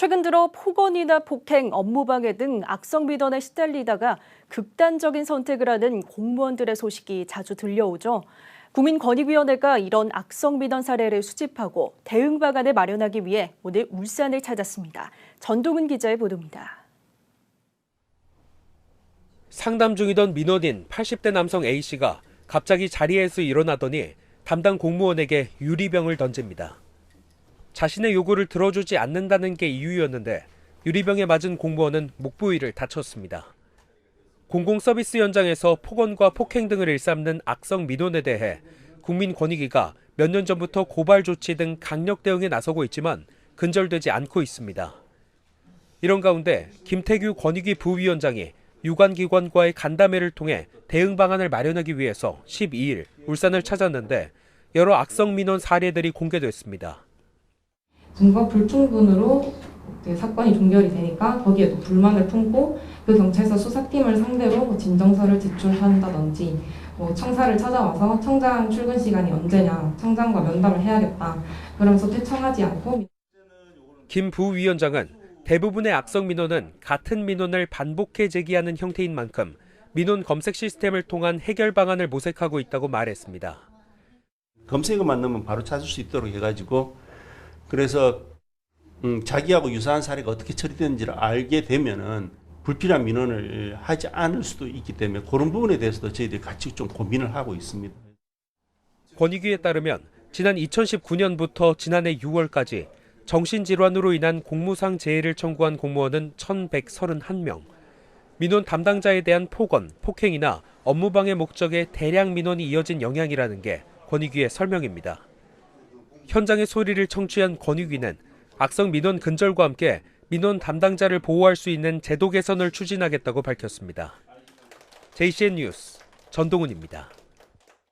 최근 들어 폭언이나 폭행, 업무방해 등 악성 민원에 시달리다가 극단적인 선택을 하는 공무원들의 소식이 자주 들려오죠. 국민권익위원회가 이런 악성 민원 사례를 수집하고 대응 방안을 마련하기 위해 오늘 울산을 찾았습니다. 전동은 기자의 보도입니다. 상담 중이던 민원인 80대 남성 A씨가 갑자기 자리에서 일어나더니 담당 공무원에게 유리병을 던집니다. 자신의 요구를 들어주지 않는다는 게 이유였는데 유리병에 맞은 공무원은 목 부위를 다쳤습니다. 공공서비스 현장에서 폭언과 폭행 등을 일삼는 악성 민원에 대해 국민권익위가 몇 년 전부터 고발 조치 등 강력 대응에 나서고 있지만 근절되지 않고 있습니다. 이런 가운데 김태규 권익위 부위원장이 유관기관과의 간담회를 통해 대응 방안을 마련하기 위해서 12일 울산을 찾았는데 여러 악성 민원 사례들이 공개됐습니다. 증거 불충분으로 이제 사건이 종결이 되니까 거기에도 불만을 품고 그 경찰서 수사팀을 상대로 뭐 진정서를 제출한다든지 뭐 청사를 찾아와서 청장 출근 시간이 언제냐 청장과 면담을 해야겠다 그러면서 퇴청하지 않고 김 부위원장은 대부분의 악성 민원은 같은 민원을 반복해 제기하는 형태인 만큼 민원 검색 시스템을 통한 해결 방안을 모색하고 있다고 말했습니다. 검색어만 넣으면 바로 찾을 수 있도록 해가지고 그래서 음, 자기하고 유사한 사례가 어떻게 처리되는지를 알게 되면은 불필요한 민원을 하지 않을 수도 있기 때문에 그런 부분에 대해서도 저희들이 같이 좀 고민을 하고 있습니다. 권익위에 따르면 지난 2019년부터 지난해 6월까지 정신질환으로 인한 공무상 재해를 청구한 공무원은 1,131명. 민원 담당자에 대한 폭언, 폭행이나 업무방해 목적의 대량 민원이 이어진 영향이라는 게 권익위의 설명입니다. 현장의 소리를 청취한 권익위는 악성 민원 근절과 함께 민원 담당자를 보호할 수 있는 제도 개선을 추진하겠다고 밝혔습니다. JCN 뉴스 전동훈입니다.